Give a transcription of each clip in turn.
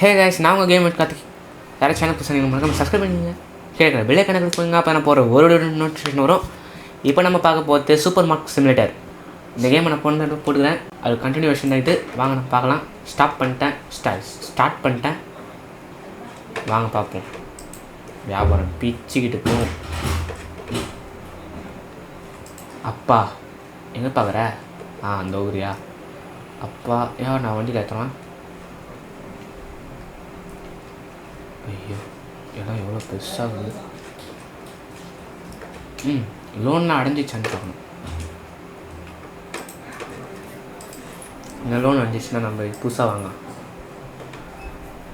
Hey guys நான் உங்கள் game Karthik. யாரும் சேனல் புதுசாக நீங்கள் மறக்காம சப்ஸ்கிரைப் பண்ணிங்க கேட்குற விலை கணக்கு போங்க அப்போ நான் போகிற ஒரு நோட்டிஃபிகேஷன் வரும். இப்போ நம்ம பார்க்க போகிறது சூப்பர் மார்க் சிமுலேட்டர் இந்த கேமை நான் போன போட்டுக்கிறேன். அது கண்டினியூஷன் ஆகிட்டு வாங்க நான் பார்க்கலாம். ஸ்டாப் பண்ணிட்டேன். ஸ்டா ஸ்டார்ட் பண்ணிட்டேன். வாங்க பார்ப்போம். வியாபாரம் பிச்சுக்கிட்டு போகும் அப்பா எங்கே பார்க்குற? ஆ அந்த ஊரியா? அப்பா ஏன் நான் வண்டியில் ஏற்றுறேன் ஐயோ இடம் எவ்வளோ பெருசாகுது? ம் லோன்லாம் அடைஞ்சிச்சான்னு பார்க்கணும். இந்த லோன் அடைஞ்சிச்சுன்னா நம்ம புதுசாக வாங்கலாம்.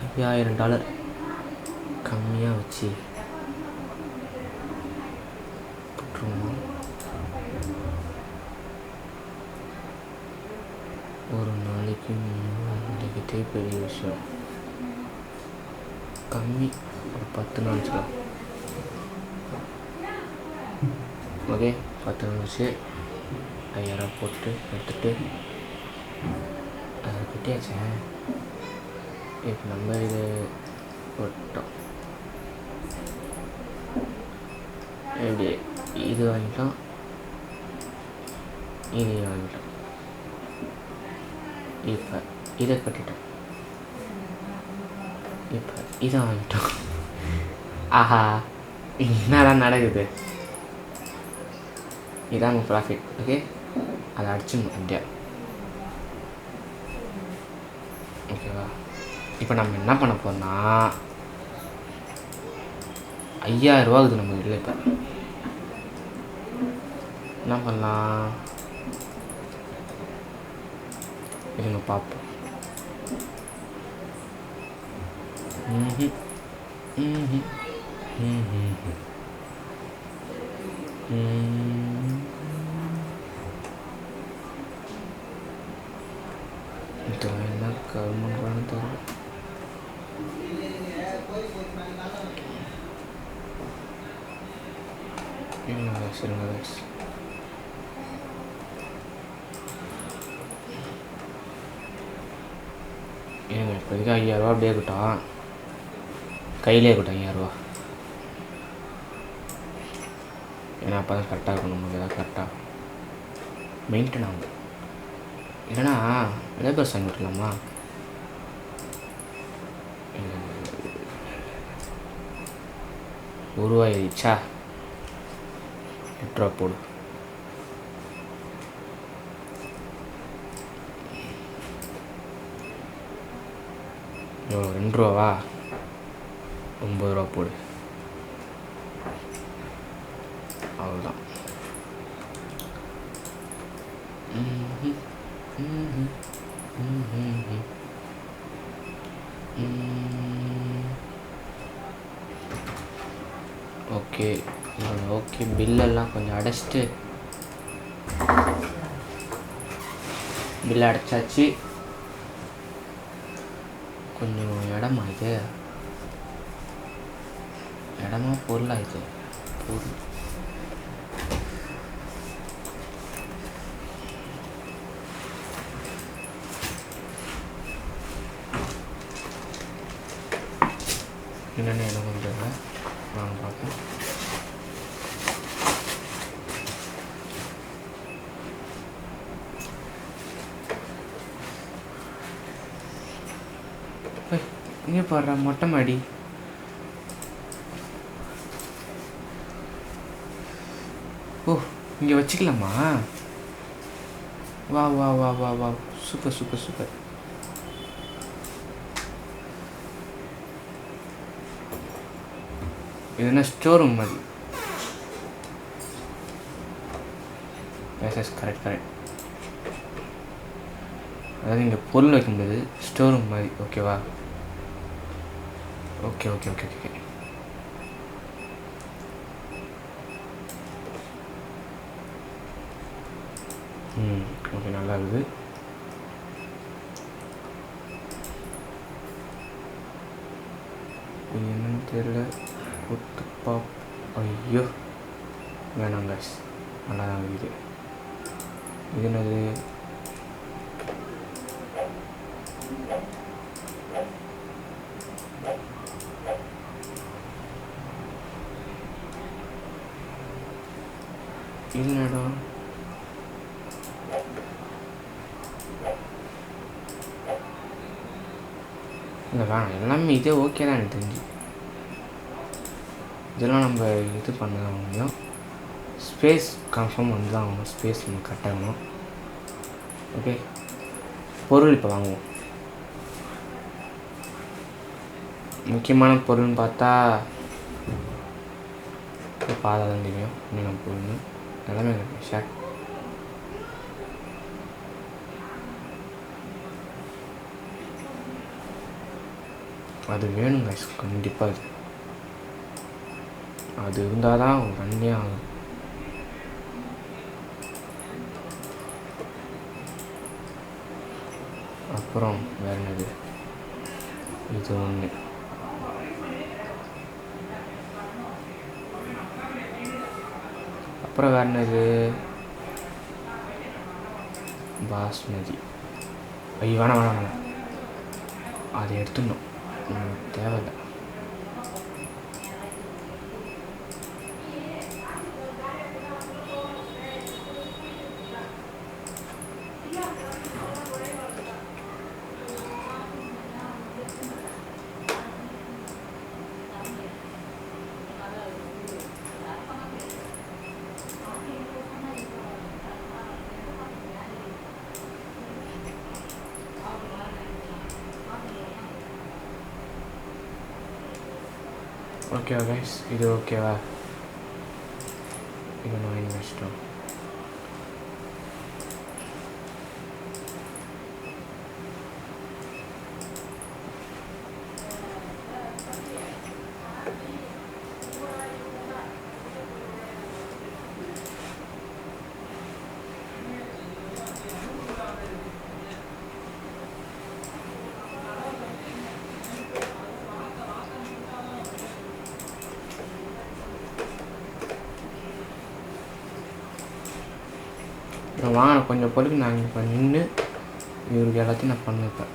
ஐயாயிரம் டாலர் கம்மியாக வச்சு ஒரு நாளைக்கு நாளைக்கு பெரிய விஷயம். கம்மி ஒரு பத்து நாள் வச்சுக்கலாம். ஓகே பத்து நாள் வச்சு ஐயாயிரம் போட்டு எடுத்துட்டு அதை கட்டியாச்சேன் இப்போ நம்ம இது போட்டோம். எப்படி இது வாங்கிட்டோம். இது வாங்கிட்டோம். இப்போ இதை கட்டிட்டோம். இப்போ இதை வாங்கிட்டோம் ஆஹா என்னடா நடக்குது? இதாங்க ப்ராஃபிட் ஓகே அதை அடிச்சிடணும் இந்தியா ஓகேவா இப்போ நம்ம என்ன பண்ண போகிறோம்னா ஐயாயிரம் ரூபா ஆகுது நம்ம இல்லை இப்போ. என்ன பண்ணலாம்? இருங்க பார்ப்போம். இதெல்லாம் என்ன கவர்மெண்ட் தெரியல இருங்க guys, இருங்க ஏங்க இப்போதைக்கு ஐயாயிரரூவா அப்படியே இருக்கட்டும். கையிலே இருக்கட்டும் ஐயாயிரரூவா ஏன்னா அப்போ தான் கரெக்டாக இருக்கணும் நமக்கு எதாவது கரெக்டாக மெயின்டைன் ஆகும். இல்லைனா லேபர் சைன் விட்டுலாமா உருவாயிருச்சா எட்டு போடு. எவ்வளோ ரெண்டு ரூபாவா? ஒம்பது ரூபா போடு. அவ்வளோதான் ஓகே ஓகே பில்லெல்லாம் கொஞ்சம் அடைச்சிட்டு. பில் அடைச்சாச்சு. கொஞ்சம் இடமா இது இடமா பொருளாயிடுச்சு பொருள். என்னென்ன இடம் கொஞ்சம் வாங்க பார்ப்போம் இங்கே பாடுற மொட்டை மாடி. இங்கே வச்சுக்கலாமா? வா வா வா வா வா. Super super super. இது என்ன ஸ்டோர் ரூம் மாதிரி? எஸ் எஸ் கரெக்ட் கரெக்ட் அதாவது இங்கே பொருள் வைக்கும்போது ஸ்டோர் ரூம் மாதிரி. ஓகேவா ஓகே ஓகே ஓகே ஓகே ம் ஓகே நல்லா இருக்குது என்னன்னு தெரியல. குத்து பாப் ஐயோ. வேணாங்க நல்லா தான் இருக்குது. இது என்னது இது இடம் இல்லை வேணாம். எல்லாமே இதே ஓகே தான் எனக்கு தெரிஞ்சு. இதெல்லாம் நம்ம இது பண்ண தான் முடியும் ஸ்பேஸ் கன்ஃபார்ம் வந்து தான் ஆகணும். ஸ்பேஸ் நம்ம கட்டாகணும் ஓகே பொருள் இப்போ வாங்குவோம். முக்கியமான பொருள்னு பார்த்தா பாதை தான் தெரியும். இன்னும் பொருள் எல்லாமே ஷேர் அது வேணும் கைஸ் கண்டிப்பாக அது. அது இருந்தால் தான் வண்டியே ஆகும். அப்புறம் வேற என்னது? இது ஒன்று அப்புறம் வேற என்னது? பாஸ்மதி. ஐயோ வேணாம் வேணாம் வேணாம். அதை எடுத்துடணும். நமக்கு தேவையில்லை ஓகேவா கைஸ் இது ஓகேவா இது நான் இன்வெஸ்ட்டோம் நான் வாங்கின கொஞ்சம் பொருளுக்கு நான் இப்போ நின்று இவருக்கு எல்லாத்தையும் நான் பண்ணிப்பேன்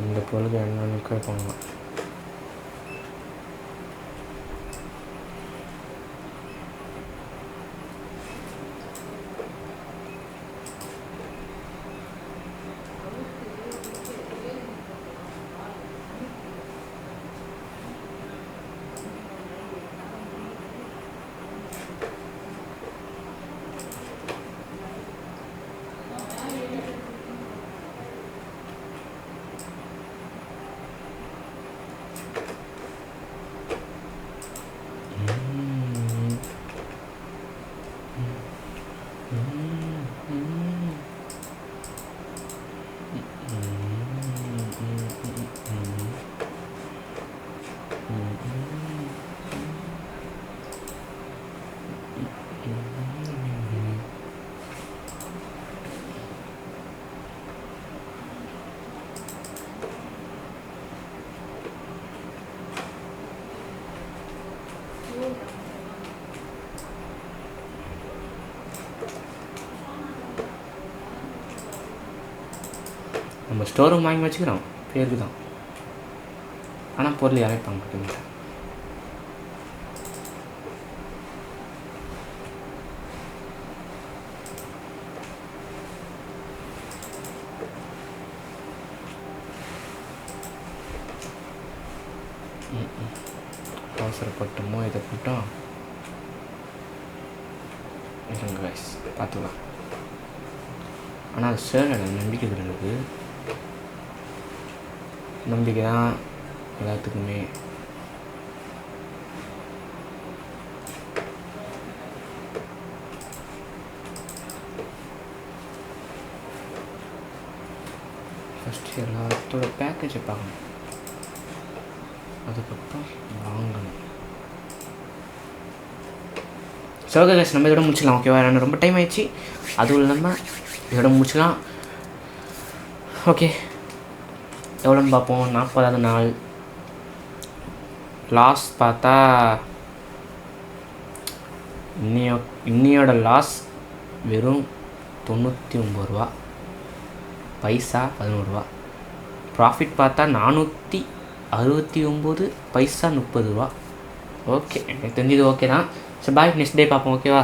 இந்த பொருளுக்கு என்னென்னு பண்ணலாம் நம்ம ஸ்டோர் ரூம் வாங்கி வச்சுக்கிறோம். பேருக்கு தான் ஆனால் பொருள் யாரையும் பார்க்க மாட்டேன் அவசரப்பட்டோமோ இதை போட்டோம் இருங்க பார்த்துக்கலாம். ஆனால் அது சேரல நம்பிக்கை இருக்குது எனக்கு. நம்பிக்கை தான் எல்லாத்துக்குமே. ஃபஸ்ட்டு எல்லாத்தோட பேக்கேஜை பார்க்கணும். அதுக்கப்புறம் வாங்கணும். சோக கேஸ் நம்ம இதோட முடிச்சிடலாம் ஓகேவா எனக்கு ரொம்ப டைம் ஆயிடுச்சு. அதுவும் இல்லாமல் இதோட முடிச்சிடலாம் ஓகே எவ்வளோன்னு பார்ப்போம். நாற்பதாவது நாள். லாஸ் பார்த்தா இன்னையோ இன்னையோட லாஸ் வெறும் தொண்ணூற்றி ஒம்பது ரூபா. பைசா பதினோருவா ப்ராஃபிட் பார்த்தா நானூற்றி அறுபத்தி ஒம்பது பைசா முப்பது ரூபா. ஓகே எனக்கு தெரிஞ்சது ஓகே தான். சரி பாய் நெக்ஸ்ட் டே பார்ப்போம் ஓகேவா